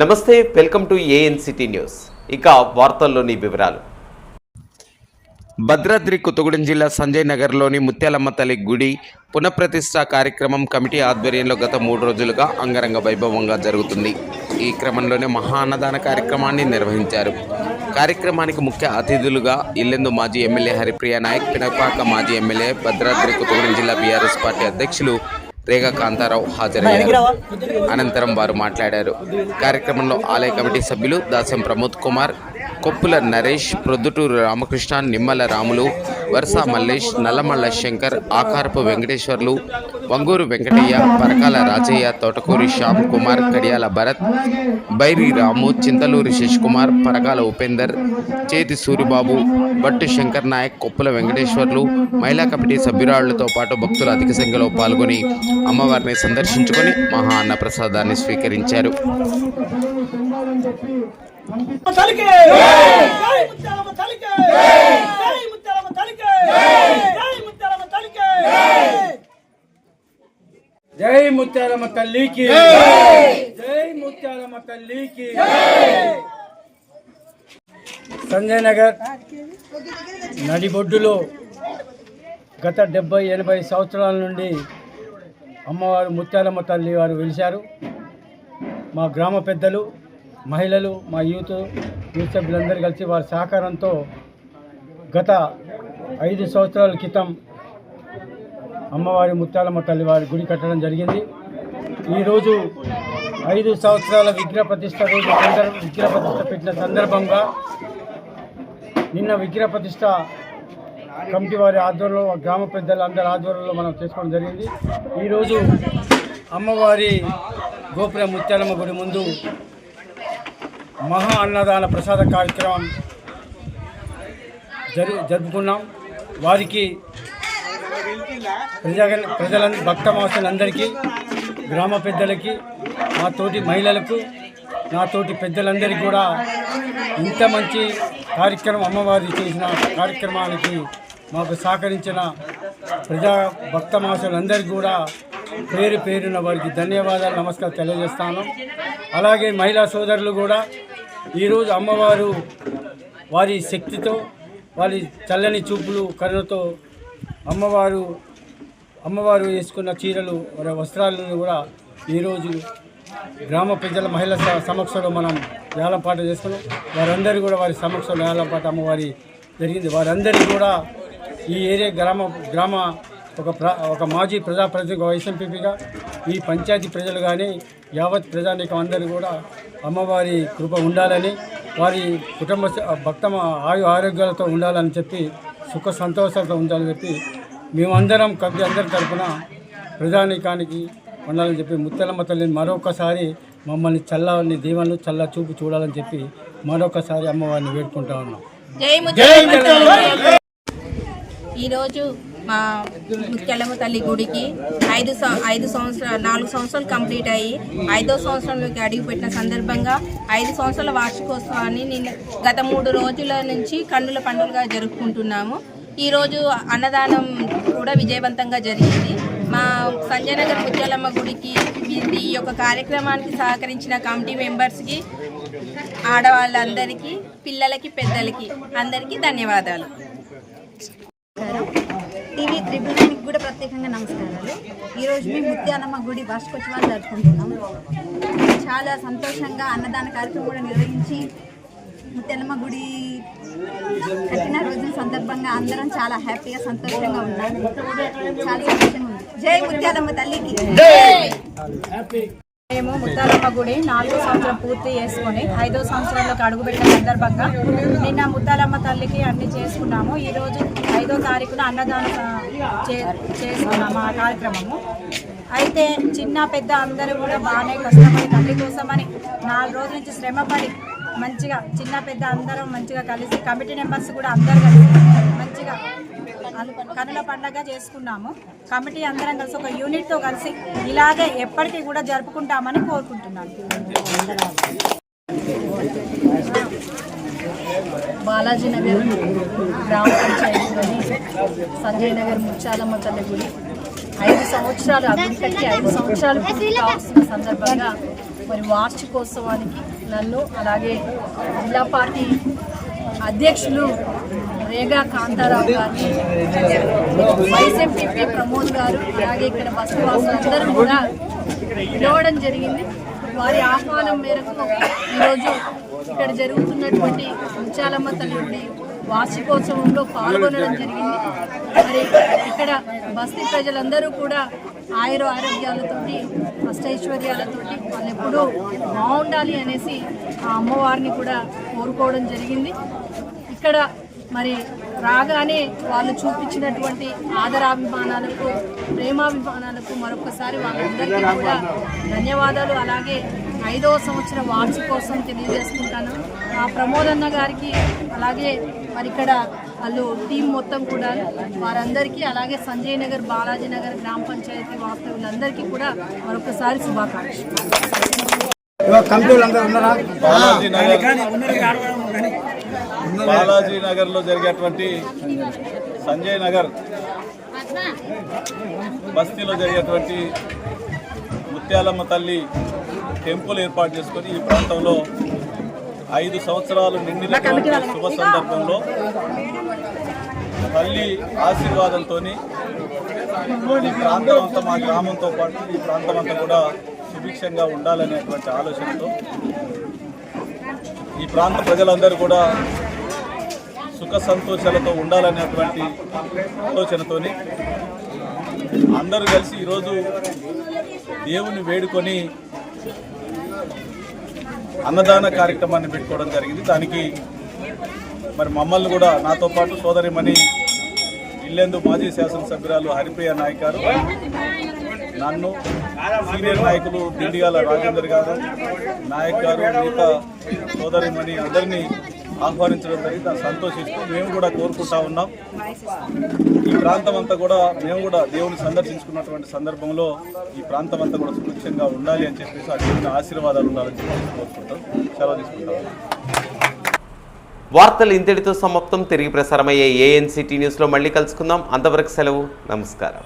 నమస్తే welcome to ANCT news. ఇక వార్తల్లోని వివరాలు. భద్రాద్రి కొత్తగూడెం జిల్లా సంజయ్ నగర్లోని ముత్యాలమ్మ తల్లి గుడి పునఃప్రతిష్ఠ కార్యక్రమం కమిటీ ఆధ్వర్యంలో గత మూడు రోజులుగా అంగరంగ వైభవంగా జరుగుతుంది. ఈ క్రమంలోనే మహా అన్నదాన కార్యక్రమాన్ని నిర్వహించారు. కార్యక్రమానికి ముఖ్య అతిథులుగా ఇల్లెందు మాజీ ఎమ్మెల్యే హరిప్రియ నాయక్ పినపాక మాజీ ఎమ్మెల్యే భద్రాద్రి కొత్తగూడెం జిల్లా బీఆర్ఎస్ పార్టీ అధ్యక్షులు రేగా కాంతారావు హాజరయ్యారు. అనంతరం వారు మాట్లాడారు. కార్యక్రమంలో ఆలయ కమిటీ సభ్యులు దాస్యం ప్రమోద్ కుమార్ కొప్పుల నరేష్ ప్రొద్దుటూరు రామకృష్ణ నిమ్మల రాములు వరుస మల్లేష్ నల్లమల్ల శంకర్ ఆకారపు వెంకటేశ్వర్లు వంగూరు వెంకటయ్య పరకాల రాజయ్య తోటకూరి శ్యామ్ కుమార్ కడియాల భరత్ బైరి రాము చింతలూరి శశికుమార్ పరకాల ఉపేందర్ చేతి సూరిబాబు భట్టు శంకర్ నాయక్ కొప్పుల వెంకటేశ్వర్లు మహిళా కమిటీ సభ్యురాళ్ళతో పాటు భక్తులు అధిక సంఖ్యలో పాల్గొని అమ్మవారిని సందర్శించుకొని మహా అన్న ప్రసాదాన్ని స్వీకరించారు. తలికే జై! ముత్యాలమ్మ తలికే జై! ముత్యాలమ్మ తలికే జై! ముత్యాలమ్మ తలికే జై! ముత్యాలమ్మ తల్లికి! జై! ముత్యాలమ్మ తల్లికి! సంజయ్ నగర్ నడిబొడ్డులో గత డెబ్బై ఎనభై సంవత్సరాల నుండి అమ్మవారు ముత్యాలమ్మ తల్లి వారు వెలిశారు. మా గ్రామ పెద్దలు మహిళలు మా యూత్ యూత్ సభ్యులందరూ కలిసి వారి సహకారంతో గత ఐదు సంవత్సరాల క్రితం అమ్మవారి ముత్యాలమ్మ తల్లి వారి గుడి కట్టడం జరిగింది. ఈరోజు ఐదు సంవత్సరాల విగ్రహ ప్రతిష్ట రోజు విగ్రహ ప్రతిష్ట పెట్టిన సందర్భంగా నిన్న విగ్రహ ప్రతిష్ట కమిటీ వారి ఆధ్వర్యంలో గ్రామ పెద్దలు అందరి ఆధ్వర్యంలో మనం చేసుకోవడం జరిగింది. ఈరోజు అమ్మవారి గోపుర ముత్యాలమ్మ గుడి ముందు మహా అన్నదాన ప్రసాద కార్యక్రమం జరు జరుపుకున్నాం. వారికి ప్రజా ప్రజలందరి భక్త మాసులందరికీ గ్రామ పెద్దలకి మా తోటి మహిళలకు నా తోటి పెద్దలందరికీ కూడా ఇంత మంచి కార్యక్రమం అమ్మవారి చేసిన కార్యక్రమానికి మాకు సహకరించిన ప్రజా భక్త మాసులందరికీ కూడా పేరు పేరున వారికి ధన్యవాదాలు నమస్కారం తెలియజేస్తాను. అలాగే మహిళా సోదరులు కూడా ఈరోజు అమ్మవారు వారి శక్తితో వారి చల్లని చూపులు కరుణతో అమ్మవారు అమ్మవారు వేసుకున్న చీరలు వారి వస్త్రాలను కూడా ఈరోజు గ్రామ ప్రజల మహిళల సమక్షంలో మనం వేలంపాట చేసుకున్నాం. వారందరూ కూడా వారి సమక్షంలో వేలంపాట అమ్మవారి జరిగింది. వారందరికీ కూడా ఈ ఏరియా గ్రామ గ్రామ ఒక ప్ర ఒక మాజీ ప్రజాప్రతినిధి వైఎస్ఎంపీగా ఈ పంచాయతీ ప్రజలు కానీ యావత్ ప్రజానీకం అందరూ కూడా అమ్మవారి కృప ఉండాలని వారి కుటుంబ భక్త ఆయు ఆరోగ్యాలతో ఉండాలని చెప్పి సుఖ సంతోషాలతో ఉండాలని చెప్పి మేమందరం కవి అందరి తరపున ప్రజానీకానికి ఉండాలని చెప్పి ముత్యాలమ్మ తల్లిని మరొకసారి మమ్మల్ని చల్లని దీవెనలు చల్ల చూపు చూడాలని చెప్పి మరొకసారి అమ్మవారిని వేడుకుంటా ఉన్నాం. ఈరోజు మా ముత్యాలమ్మ తల్లి గుడికి ఐదు ఐదు సంవత్సరాలు నాలుగు సంవత్సరాలు కంప్లీట్ అయ్యి ఐదో సంవత్సరంలోకి అడుగుపెట్టిన సందర్భంగా ఐదు సంవత్సరాల వార్షికోత్సవాన్ని నిన్న గత మూడు రోజుల నుంచి కన్నుల పండుగగా జరుపుకుంటున్నాము. ఈరోజు అన్నదానం కూడా విజయవంతంగా జరిగింది. మా సంజయనగర్ ముత్యాలమ్మ గుడికి ఈ యొక్క కార్యక్రమానికి సహకరించిన కమిటీ మెంబర్స్కి ఆడవాళ్ళందరికీ పిల్లలకి పెద్దలకి అందరికీ ధన్యవాదాలు. నైన్కి కూడా ప్రత్యేకంగా నమస్కారాలు. ఈరోజు మేము ముత్యాలమ్మ గుడి వార్షికోత్సవాలు జరుపుకుంటున్నాం. చాలా సంతోషంగా అన్నదాన కార్యక్రమం కూడా నిర్వహించి ముత్యాలమ్మ గుడి కట్టిన రోజుల సందర్భంగా అందరం చాలా హ్యాపీగా సంతోషంగా ఉన్నాం. చాలా సంతోషంగా ఉంది. జై ముత్యాలమ్మ తల్లికి. మేము ముత్తాలమ్మ గుడి నాలుగో సంవత్సరం పూర్తి చేసుకొని ఐదో సంవత్సరంలోకి అడుగుపెట్టిన సందర్భంగా నిన్న ముత్తాలమ్మ తల్లికి అన్ని చేసుకున్నాము. ఈరోజు ఐదో తారీఖున అన్నదానం చేసుకున్నాము ఆ కార్యక్రమము. అయితే చిన్న పెద్ద అందరూ కూడా బాగానే కష్టపడి తల్లి కోసమని నాలుగు రోజుల నుంచి శ్రమపడి మంచిగా చిన్న పెద్ద అందరం మంచిగా కలిసి కమిటీ మెంబర్స్ కూడా అందరు కలిసి మంచిగా కనుల పండగ చేసుకున్నాము. కమిటీ అందరం కలిసి ఒక యూనిట్తో కలిసి ఇలాగే ఎప్పటికీ కూడా జరుపుకుంటామని కోరుకుంటున్నాను. బాలాజీ నగర్ గ్రామ పంచాయతీలోని సంజయ్ నగర్ ముచ్చాలమ్మ తల్లి గుడి. ఐదు సంవత్సరాలు ఆ ఐదు సంవత్సరాలు పూర్తి సందర్భంగా మరి వార్షికోత్సవానికి నన్ను అలాగే జిల్లా పార్టీ అధ్యక్షులు రేగా కాంతారావు గారిని వైస్ ఎంపీపీ ప్రమోద్ గారు అలాగే ఇక్కడ బస్సు వాసులందరూ కూడా పిలవడం జరిగింది. వారి ఆహ్వానం మేరకు ఈరోజు ఇక్కడ జరుగుతున్నటువంటి ఉంచాలమ్మ తల్లి వార్షికోత్సవంలో పాల్గొనడం జరిగింది. మరి ఇక్కడ బస్తీ ప్రజలందరూ కూడా ఆయుర ఆరోగ్యాలతోటి అష్టైశ్వర్యాలతోటి వాళ్ళు ఎప్పుడూ బాగుండాలి అనేసి ఆ అమ్మవారిని కూడా కోరుకోవడం జరిగింది. ఇక్కడ మరి రాగానే వాళ్ళు చూపించినటువంటి ఆదరాభిమానాలకు ప్రేమాభిమానాలకు మరొకసారి వాళ్ళందరికీ కూడా ధన్యవాదాలు. అలాగే ఐదవ సంవత్సర వార్షికోత్సవం తెలియజేసుకుంటాను. ఆ ప్రమోదన్న గారికి అలాగే మరి ఇక్కడ వాళ్ళు టీం మొత్తం కూడా వారందరికీ అలాగే సంజయ్ నగర్ బాలాజీ నగర్ గ్రామ పంచాయతీ వాస్తవులందరికీ కూడా మరొకసారి శుభాకాంక్షలు. బాలాజీ నగర్ బాలాజీ నగర్లో జరిగేటువంటి సంజయ్ నగర్ బస్తీలో జరిగేటువంటి ముత్యాలమ్మ తల్లి టెంపుల్ ఏర్పాటు చేసుకొని ఈ ప్రాంతంలో ఐదు సంవత్సరాలు నిండినటువంటి శుభ సందర్భంలో తల్లి ఆశీర్వాదంతో ఈ ప్రాంతం అంతా మా గ్రామంతో పాటు ఈ ప్రాంతం అంతా కూడా సుభిక్షంగా ఉండాలనేటువంటి ఆలోచనతో ఈ ప్రాంత ప్రజలందరూ కూడా సుఖ సంతోషాలతో ఉండాలనేటువంటి ఆలోచనతోని అందరూ కలిసి ఈరోజు దేవుని వేడుకొని అన్నదాన కార్యక్రమాన్ని పెట్టుకోవడం జరిగింది. దానికి మరి మమ్మల్ని కూడా నాతో పాటు సోదరిమణి ఇల్లెందు మాజీ శాసనసభ్యురాలు హరిప్రియ నాయక్ గారు నన్ను సీనియర్ నాయకులు దిండిగాల రాజేందర్ గారు నాయక్ గారు మిగతా సోదరిమణి అందరినీ ఆహ్వానించడం జరిగింది. సంతోషిస్తూ మేము కూడా కోరుకుంటా ఉన్నాం. ఈ ప్రాంతం అంతా కూడా మేము కూడా దేవుని సందర్శించుకున్నటువంటి సందర్భంలో ఈ ప్రాంతం అంతా కూడా సుభిక్షంగా ఉండాలి అని చెప్పేసి ఆ దేవుని ఆశీర్వాదాలు ఉండాలని చెప్పేసి కోరుకుంటాం సెలవు తీసుకుంటాం. వార్తలు ఇంతటితో సమాప్తం. తిరిగి ప్రసారమయ్యే ఏఎన్సిటీ న్యూస్లో మళ్ళీ కలుసుకుందాం. అంతవరకు సెలవు. నమస్కారం.